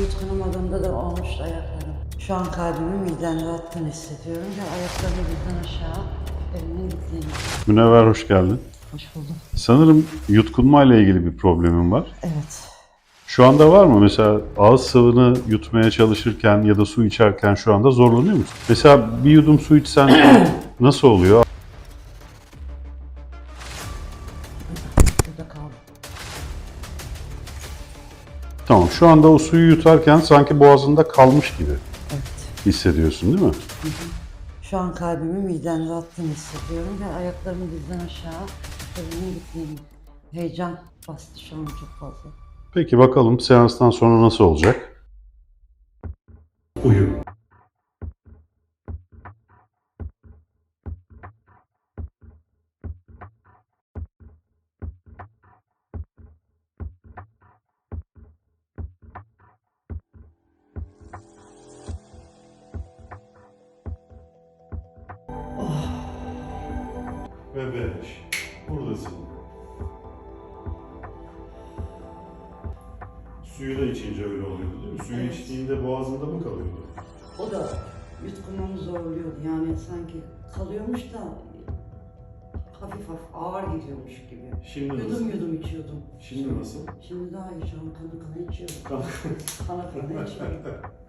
yutkunamadığımda da olmuştu ayaklarım. Şu an kalbimin midemde attığını hissediyorum ve ayaklarımı birden aşağı elimin gittiğini. Münevver hoş geldin. Hoş buldum. Sanırım yutkunma ile ilgili bir problemin var. Evet. Şu anda var mı? Mesela ağız sıvını yutmaya çalışırken ya da su içerken şu anda zorlanıyor musun? Mesela bir yudum su içsen nasıl oluyor? Burada kaldım. Tamam şu anda o suyu yutarken sanki boğazında kalmış gibi Evet. hissediyorsun değil mi? Şu an kalbimin midemde attığını hissediyorum ve ayaklarımı dizden aşağı elimin gittiğini. Heyecan bastı şu an çok fazla. Peki bakalım seanstan sonra nasıl olacak? Uyu. Ve beş. Buradasın. Suyu da içince öyle oluyordu değil mi? Suyu Evet. içtiğinde boğazında mı kalıyordu? O da yutkunmamı zorluyordu. Yani sanki kalıyormuş da hafif hafif ağır gidiyormuş gibi. Şimdi Yudum yudum içiyordum. Şimdi nasıl? Şimdi daha iyi şu an kana kana içiyorum. Kan- Kana kana içiyorum.